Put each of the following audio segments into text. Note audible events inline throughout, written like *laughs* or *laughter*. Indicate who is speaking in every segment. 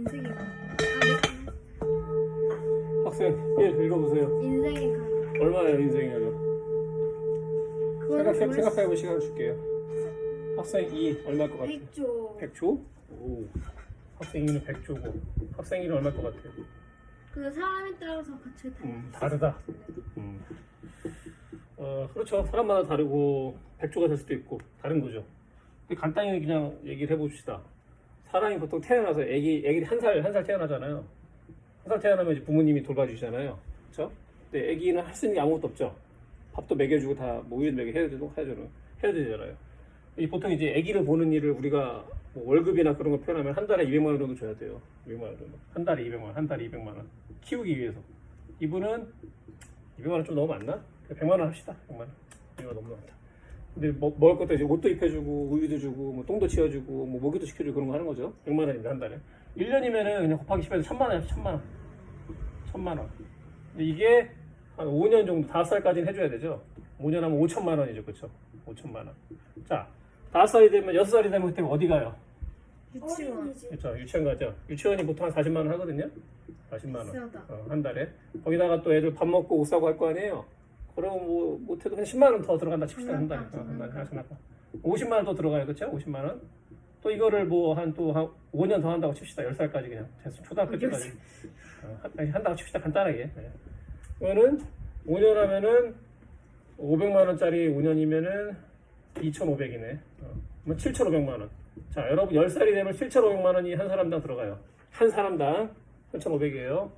Speaker 1: 인생의 강.
Speaker 2: 학생 1 읽어보세요.
Speaker 1: 인생의 강.
Speaker 2: 얼마예요 인생이요?
Speaker 1: 그거는
Speaker 2: 생각, 생각해볼 시간 줄게요. 학생 2 얼마일 것 같아요?
Speaker 1: 100조.
Speaker 2: 100조? 오. 학생 2는 100조고 학생 1은 얼마일 것 같아요?
Speaker 1: 그 사람에 따라서 같이 다.
Speaker 2: 음, 다르다. 음. 어, 그렇죠. 사람마다 다르고 100조가 될 수도 있고 다른 거죠. 근데 간단히 그냥 얘기를 해봅시다. 사람이 보통 태어나서 애기 애기 한 살 한 살 태어나잖아요. 한 살 태어나면 이제 부모님이 돌봐주시잖아요. 그렇죠? 근데 애기는 할 수 있는 게 아무것도 없죠. 밥도 먹여주고 다뭐 우유도 먹여 해야 되고 해야 되는 해야 되잖아요. 이 보통 이제 아기를 보는 일을 우리가 뭐 월급이나 그런 거 표현하면 한 달에 200만 원 정도 줘야 돼요. 200만 원 정도. 한 달에 200만 원, 한 달에 200만 원 키우기 위해서. 이분은 200만 원 좀 너무 많나? 100만 원 합시다. 100만 원. 이거 너무 많다. 근데 뭐, 먹을 것도 이제 옷도 입혀주고 우유도 주고 뭐 똥도 치워주고 뭐 모기도 시켜주고 그런 거 하는 거죠. 100만 원입니다 한 달에. 1년이면은 그냥 곱하기 10에서 1000만 원이야 1000만 원. 1000만 원. 근데 이게 한 5년 정도 5살까지는 해줘야 되죠. 5년 하면 5천만 원이죠. 그렇죠? 5천만 원. 자 5살이 되면 6살이 되면 그때 어디 가요?
Speaker 1: 유치원.
Speaker 2: 그렇죠. 유치원 가죠. 유치원이 보통 한 40만 원 하거든요. 40만 원.
Speaker 1: 비싸다.
Speaker 2: 어, 한 달에. 거기다가 또 애들 밥 먹고 옷 사고 할 거 아니에요. 그럼 뭐 못해도 한 10만 원 더 들어간다 칩시다 한 달에. 어, 한 달에 한 달에. 50만 원 더 들어가요. 그렇죠? 50만 원. 또 이거를 뭐 한또한 5년 더 한다고 칩시다. 10살까지 그냥. 초등학교 때까지. 어, 한- 한다고 칩시다. 간단하게. 네. 그러면은 5년 하면은 500만 원짜리 5년이면은 2,500이네. 어, 그러면 7,500만 원. 자, 여러분 10살이 되면 7,500만 원이 한 사람당 들어가요. 한 사람당 3,500이에요.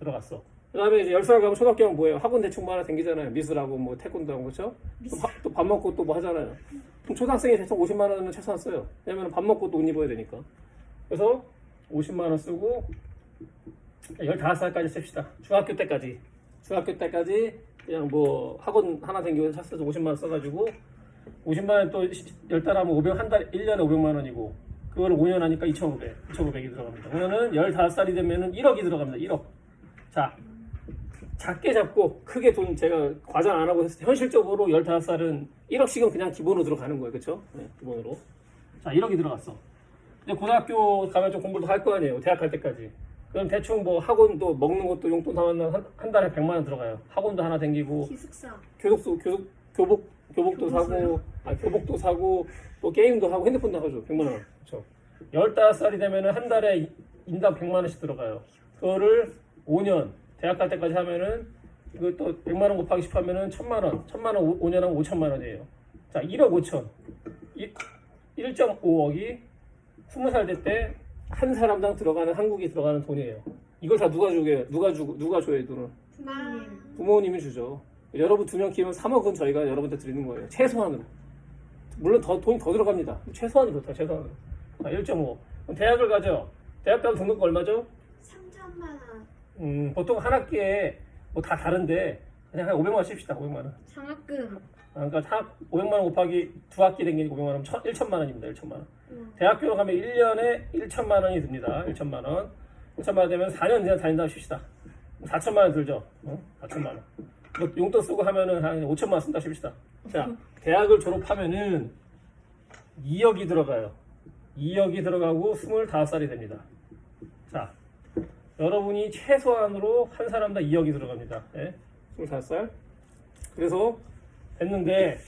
Speaker 2: 들어갔어. 그 다음에 이제 10살 가면 초등학교 가면 뭐예요? 학원 대충 뭐 하나 생기잖아요. 미술하고 뭐 태권도 하고 그렇죠? 또 밥 먹고 또 뭐 하잖아요. 그럼 초등학생이 대충 50만 원은 최소한 써요. 왜냐면 밥 먹고 또 옷 입어야 되니까. 그래서 50만 원 쓰고 15살까지 씁시다. 중학교 때까지. 중학교 때까지 그냥 뭐 학원 하나 생기고 샀어서 50만 원 써가지고 50만 원 또 10달 하면 500, 한 달에 1년에 500만 원이고 그거를 5년 하니까 2,500, 2,500이 들어갑니다. 그러면은 15살이 되면은 1억이 들어갑니다. 1억. 자, 작게 잡고 크게 돈 제가 과장 안 하고 했을 때 현실적으로 15살은 1억씩은 그냥 기본으로 들어가는 거예요. 그렇죠? 네, 기본으로. 자, 1억이 들어갔어. 이제 고등학교 가면 좀 공부를 할거 아니에요. 대학 갈 때까지. 그럼 대충 뭐 학원도 먹는 것도 용돈 다 만나 한, 한 달에 100만 원 들어가요. 학원도 하나 댕기고
Speaker 1: 기숙사.
Speaker 2: 교복도 교복 교복 교복도
Speaker 1: 교복
Speaker 2: 사고 아 교복도 사고 또 게임도 하고 핸드폰도 하죠. 100만 원. 그렇죠. 15살이 되면은 한 달에 이- 인당 100만 원씩 들어가요. 그거를 5년 대학 갈 때까지 하면은 이거 또 100만 원 곱하기 10 하면은 1000만 원. 1000만 원 5, 년 하면 5천만 원이에요. 자, 1억 5천. 1.5억이 20살 될 때 한 사람당 들어가는 한국이 들어가는 돈이에요. 이걸 다 누가 주게 누가 주고 누가 줘요, 이 돈을?
Speaker 1: 부모님.
Speaker 2: 부모님이 주죠. 여러분 두 명 키우면 3억은 저희가 여러분한테 드리는 거예요. 최소한으로. 물론 더 돈이 더 들어갑니다. 최소한으로 다 최소한으로. 자, 1.5. 그럼 대학을 가죠. 대학 가면 등록금 얼마죠?
Speaker 1: 3천만 원.
Speaker 2: 음, 보통 한 학기에 뭐 다 다른데 그냥 한 500만 원 씁시다. 500만 원.
Speaker 1: 장학금.
Speaker 2: 아, 그러니까 한 500만 원 곱하기 두 학기 댕기니까 500만 원, 1천만 원입니다. 1천만 원.
Speaker 1: 음.
Speaker 2: 대학교 가면 1년에 1천만 원이 듭니다. 1천만 원. 1천만 원 되면 4년 그냥 다닌다고 칩시다. 4천만 원 들죠. 어? 4천만 원. 뭐 용돈 쓰고 하면은 한 5천만 원 쓴다 칩시다. 자, 대학을 졸업하면은 2억이 들어가요. 2억이 들어가고 25살이 됩니다. 자, 여러분이 최소한으로 한 사람당 2억이 들어갑니다. 예? 25살. 그래서 됐는데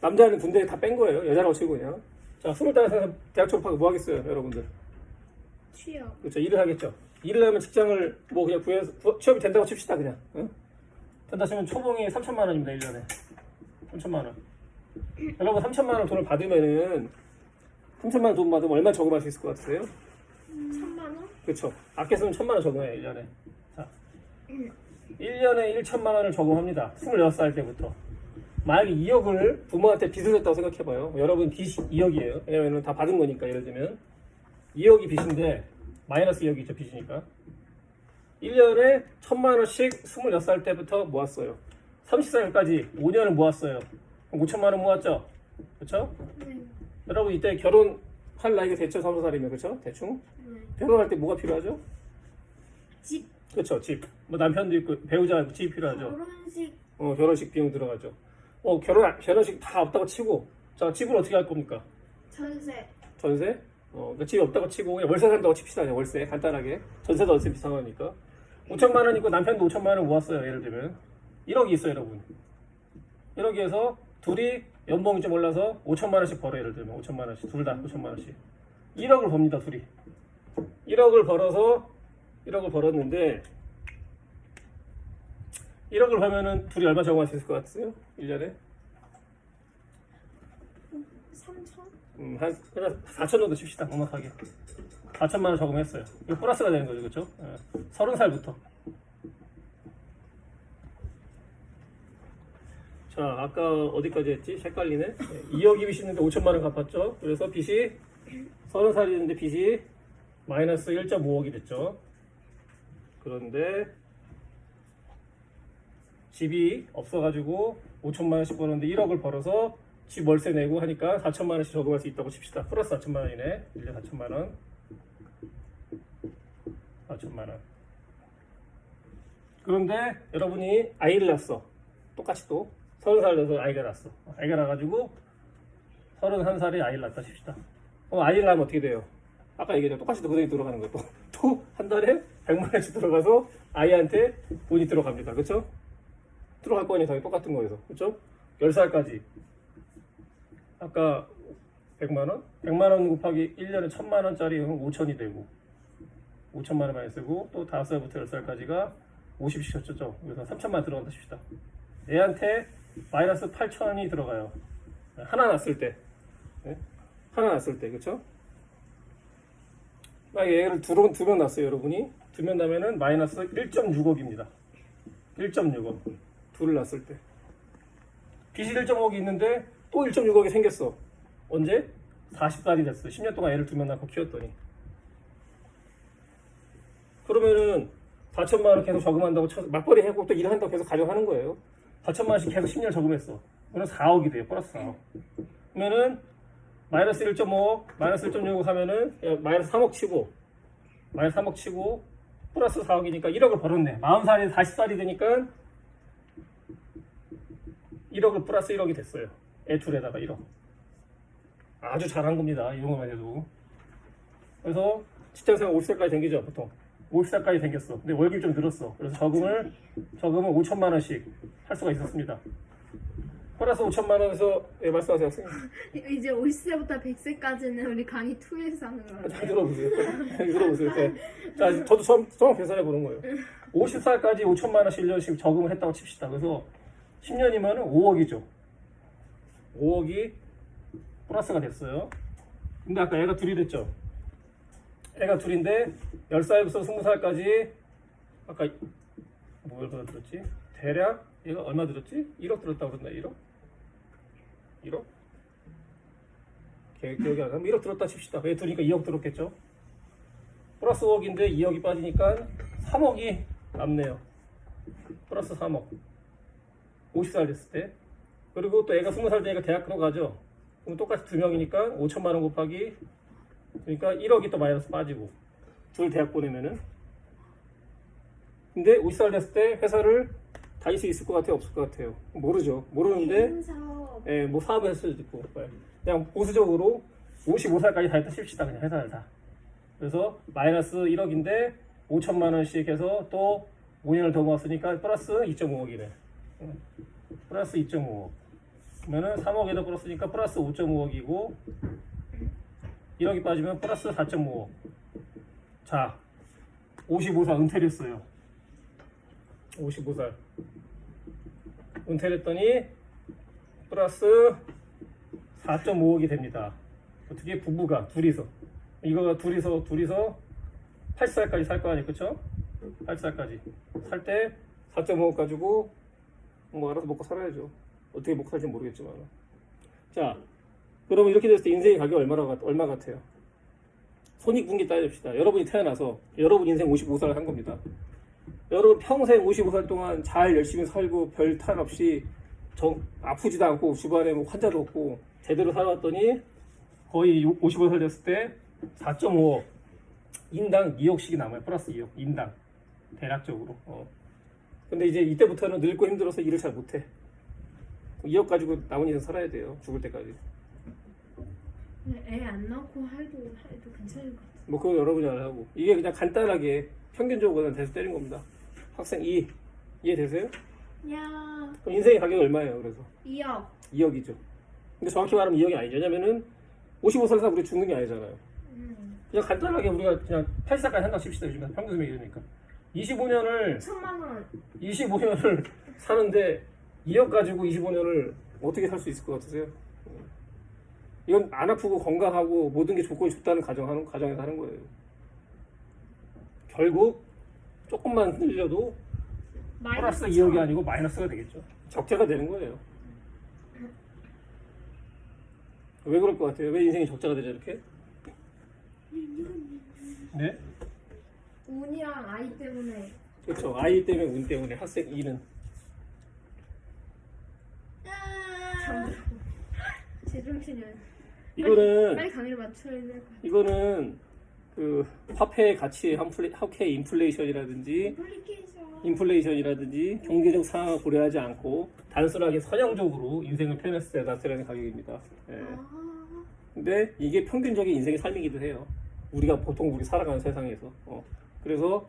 Speaker 2: 남자는 군대에 다뺀 거예요. 여자라고 치고 그냥. 자, 25살 대학 졸업하고 뭐 하겠어요, 여러분들?
Speaker 1: 취업.
Speaker 2: 그렇죠. 일을 하겠죠. 일을 하면 직장을 뭐 그냥 구해서 구- 취업이 된다고 칩시다, 그냥. 응? 된다 치면 초봉이 3천만 원입니다, 1년에. 3천만 원. 여러분 3천만 원 돈을 받으면은 3천만 원 돈 받으면 얼마 저금할 수 있을 것 같으세요?
Speaker 1: 3만 원?
Speaker 2: 그렇죠. 아껴 쓰면 천만 원 저금해요, 1년에. 자. 1년에 1천만 원을 저금합니다. 26살 때부터. 만약에 2억을 부모한테 빚을 졌다고 생각해봐요. 여러분 빚이 2억이에요. 왜냐면 다 받은 거니까, 예를 들면. 2억이 빚인데, 마이너스 2억이 있죠, 빚이니까. 1년에 천만 원씩 26살 때부터 모았어요. 30살까지 5년을 모았어요. 그럼 5천만 원 모았죠? 그렇죠?
Speaker 1: 네.
Speaker 2: 여러분 이때 결혼할 나이가 됐죠? 30살이면 그렇죠? 대충?
Speaker 1: 네.
Speaker 2: 결혼할 때 뭐가 필요하죠?
Speaker 1: 집.
Speaker 2: 그렇죠, 집. 뭐 남편도 있고 배우자 집이 필요하죠.
Speaker 1: 결혼식.
Speaker 2: 어, 결혼식 비용 들어가죠. 어, 결혼 결혼식 다 없다고 치고 자, 집을 어떻게 할 겁니까?
Speaker 1: 전세.
Speaker 2: 전세? 어, 그러니까 집이 없다고 치고 그냥 월세 산다고 칩시다. 그냥 월세 간단하게 전세도 어차피 비싼 거니까 5천만 원 있고 남편도 5천만 원 모았어요. 예를 들면 1억이 있어요, 여러분. 1억에서 둘이 연봉이 좀 올라서 5천만 원씩 벌어 예를 들면 5천만 원씩 둘 다 5천만 원씩 1억을 법니다 둘이 1억을 벌어서 1억을 벌었는데 1억을 벌면은 둘이 얼마 적응할 수 있을 것 같으세요? 1년에?
Speaker 1: 3천?
Speaker 2: 음, 한 그냥 4천 정도 칩시다 넉넉하게 4천만 원 저금했어요 이거 플러스가 되는 거죠 그렇죠? 예. 30살부터 자 아까 어디까지 했지? 헷갈리네 2억이 빚이 있는데 5천만 원 갚았죠 그래서 빚이 30살이는데 빚이 마이너스 1.5억이 됐죠 그런데 집이 없어가지고 5천만 원씩 버는데 1억을 벌어서 집 월세 내고 하니까 4천만 원씩 적응할 수 있다고 칩시다. 플러스 4천만 원이네. 1년 4천만 원. 4천만 원. 그런데 여러분이 아이를 낳았어. 똑같이 또 30살 돼서 아이가 낳았어. 아이가 낳아가지고 31살에 아이를 낳았다 칩시다. 그럼 아이를 낳으면 어떻게 돼요? 아까 얘기했죠. 똑같이 또 그대로 들어가는 거예요. 또 *laughs* 한 달에 100만 원씩 들어가서 아이한테 돈이 들어갑니다. 그렇죠? 들어갈 거 아니에요. 당연히 똑같은 거에서. 그렇죠? 10살까지 아까 100만 원? 100만 원 곱하기 1년에 1000만 원짜리 5천이 되고 5천만 원 많이 쓰고 또 5살부터 10살까지가 50씩 쳤죠. 그래서 3천만 원 들어간다 칩시다. 얘한테 마이너스 8천이 들어가요. 하나 났을 때. 네? 하나 났을 때. 그쵸? 만약에 얘를 두명 두 명 났어요, 여러분이. 두 명 나면은 마이너스 1.6억입니다. 1.6억. 둘을 낳았을 때. 빚이 1.5억이 있는데 또 1.6억이 생겼어. 언제? 40살이 됐어. 10년 동안 애를 두 명 낳고 키웠더니. 그러면은 4천만 원 계속 저금한다고 쳐, 맞벌이 하고 또 일을 한다고 계속 가정하는 거예요. 4천만 원씩 계속 10년 저금했어. 그러면 4억이 돼요. 플러스 4억. 그러면은 마이너스 1.5억, 마이너스 1.6억 하면은 야, 마이너스 3억 치고 마이너스 3억 치고 플러스 4억이니까 1억을 벌었네. 40살이 40살이 되니까 1억을 플러스 1억이 됐어요. 애 둘에다가 1억. 아주 잘한 겁니다. 이 정도만 해도. 그래서 직장생활 50살까지 생기죠, 보통. 50살까지 생겼어. 근데 월급이 좀 늘었어. 그래서 저금을, 저금을 5천만 원씩 할 수가 있었습니다. 플러스 5천만 원에서, 예, 말씀하세요, 학생님. *laughs*
Speaker 1: 이제 50세부터 100세까지는 우리 강의 2에서 하는 거예요.
Speaker 2: 잘 들어보세요. 잘 들어보세요. 네. 자, 저도 처음, 처음 계산해 보는 거예요. 50살까지 5천만 원씩 1년씩 저금을 했다고 칩시다. 그래서 10년이면 5억이죠. 5억이 플러스가 됐어요. 근데 아까 애가 둘이 됐죠. 애가 둘인데 10살부터 20살까지 아까 뭐 얼마 들었지? 대략 얘가 얼마 들었지? 1억 들었다고 그랬나? 1억? 1억? 기- 기억이 안 나. 1억 들었다 칩시다. 애 둘이니까 2억 들었겠죠? 플러스 5억인데 2억이 빠지니까 3억이 남네요. 플러스 3억. 50살 됐을 때. 그리고 또 애가 20살 되니까 대학 들어가죠. 그럼 똑같이 두 명이니까 5천만 원 곱하기 그러니까 1억이 또 마이너스 빠지고 둘 대학 보내면은 근데 50살 됐을 때 회사를 수 있을 것 같아요? 없을 것 같아요? 모르죠. 모르는데
Speaker 1: 사업.
Speaker 2: 예, 뭐 사업을 했을 수도 있고 그냥 보수적으로 55살까지 다 했다 칩시다 그냥 회사를 다. 그래서 마이너스 1억인데 5천만 원씩 해서 또 5년을 더 모았으니까 플러스 2.5억이네 플러스 2.5억. 그러면은 3억에다 플러스니까 플러스 5.5억이고 1억이 빠지면 플러스 4.5억. 자 55살 은퇴를 했어요. 55살 은퇴를 했더니 플러스 4.5억이 됩니다. 어떻게 부부가 둘이서 이거 둘이서 둘이서 80살까지 살 거 아니에요, 그렇죠? 80살까지 살 때 4.5억 가지고 뭐 알아서 먹고 살아야죠. 어떻게 먹고 살지 모르겠지만 자 그러면 이렇게 됐을 때 인생의 가격 얼마나 같, 얼마 같아요? 손익분기 따집시다. 여러분이 태어나서 여러분 인생 55살 한 겁니다. 여러분 평생 55살 동안 잘 열심히 살고 별 탈 없이 정, 아프지도 않고 주변에 뭐 환자도 없고 제대로 살아왔더니 거의 55살 됐을 때 4.5억 인당 2억씩이 남아요. 플러스 2억 인당. 대략적으로. 어. 근데 이제 이때부터는 늙고 힘들어서 일을 잘 못해. 2억 가지고 남은 인생 살아야 돼요. 죽을 때까지.
Speaker 1: 애 안 낳고 해도 해도 괜찮을 것 같아.
Speaker 2: 뭐 그거 여러분이 알아하고. 이게 그냥 간단하게 평균적으로 그냥 대서 때린 겁니다. 학생 2 이해되세요?
Speaker 1: 야,
Speaker 2: 그럼 인생의 가격이 얼마예요? 그래서
Speaker 1: 2억.
Speaker 2: 2억이죠. 근데 정확히 말하면 2억이 아니죠. 왜냐면은 55살 이상 우리 죽는 게 아니잖아요.
Speaker 1: 음.
Speaker 2: 그냥 간단하게 우리가 그냥 80살까지 산다 칩시다. 요즘 평균 수명이니까 25년을
Speaker 1: 천만 원.
Speaker 2: 25년을 사는데 2억 가지고 25년을 어떻게 살 수 있을 것 같으세요? 이건 안 아프고 건강하고 모든 게 조건이 좋다는 가정하는 가정에서 하는 거예요. 결국 조금만 늘려도 플러스 2억이 아니고 마이너스가 되겠죠. 적자가 되는 거예요. 왜 그럴 것 같아요? 왜 인생이 적자가 되죠 이렇게? 네?
Speaker 1: 운이랑 아이 때문에.
Speaker 2: 그렇죠. 아이 때문에 운 때문에 학생 2는
Speaker 1: 잠들고. 제정신이.
Speaker 2: 이거는
Speaker 1: 빨리 강의를 맞춰야 될것 같아.
Speaker 2: 이거는 그 화폐의 가치 화폐 인플레이션이라든지. 인플레이션이라든지 경제적 상황을 고려하지 않고 단순하게 선형적으로 인생을 표현했을 때 나타나는 가격입니다. 예.
Speaker 1: 아,
Speaker 2: 근데 이게 평균적인 인생의 삶이기도 해요. 우리가 보통 우리 살아가는 세상에서. 어. 그래서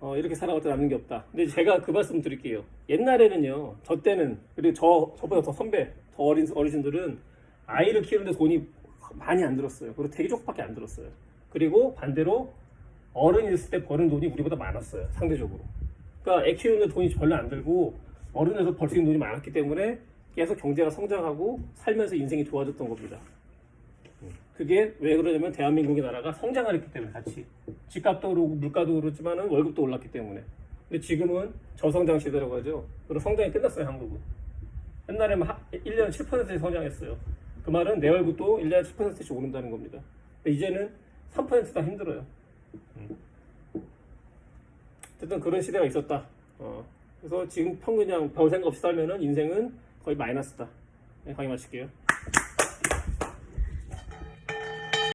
Speaker 2: 어, 이렇게 살아갈 때 남는 게 없다. 근데 제가 그 말씀 드릴게요. 옛날에는요, 저 때는, 그리고 저, 저보다 더 선배, 더 어린 어르신들은 아이를 키우는데 돈이 많이 안 들었어요. 그리고 되게 조금밖에 안 들었어요. 그리고 반대로 어른이 됐을 때 버는 돈이 우리보다 많았어요. 상대적으로. 그러니까 애 키우는데 돈이 별로 안 들고 어른에서 벌 수 있는 돈이 많았기 때문에 계속 경제가 성장하고 살면서 인생이 좋아졌던 겁니다. 그게 왜 그러냐면 대한민국의 나라가 성장을 했기 때문에 같이 집값도 오르고 물가도 오르지만은 월급도 올랐기 때문에 근데 지금은 저성장 시대라고 하죠 그런 성장이 끝났어요 한국은 옛날에는 1년에 7%씩 성장했어요 그 말은 내 월급도 1년에 7%씩 오른다는 겁니다 이제는 3%다 힘들어요 음. 어쨌든 그런 시대가 있었다 어. 그래서 지금 평균 그냥 별 생각 없이 살면은 인생은 거의 마이너스다 네, 강의 마칠게요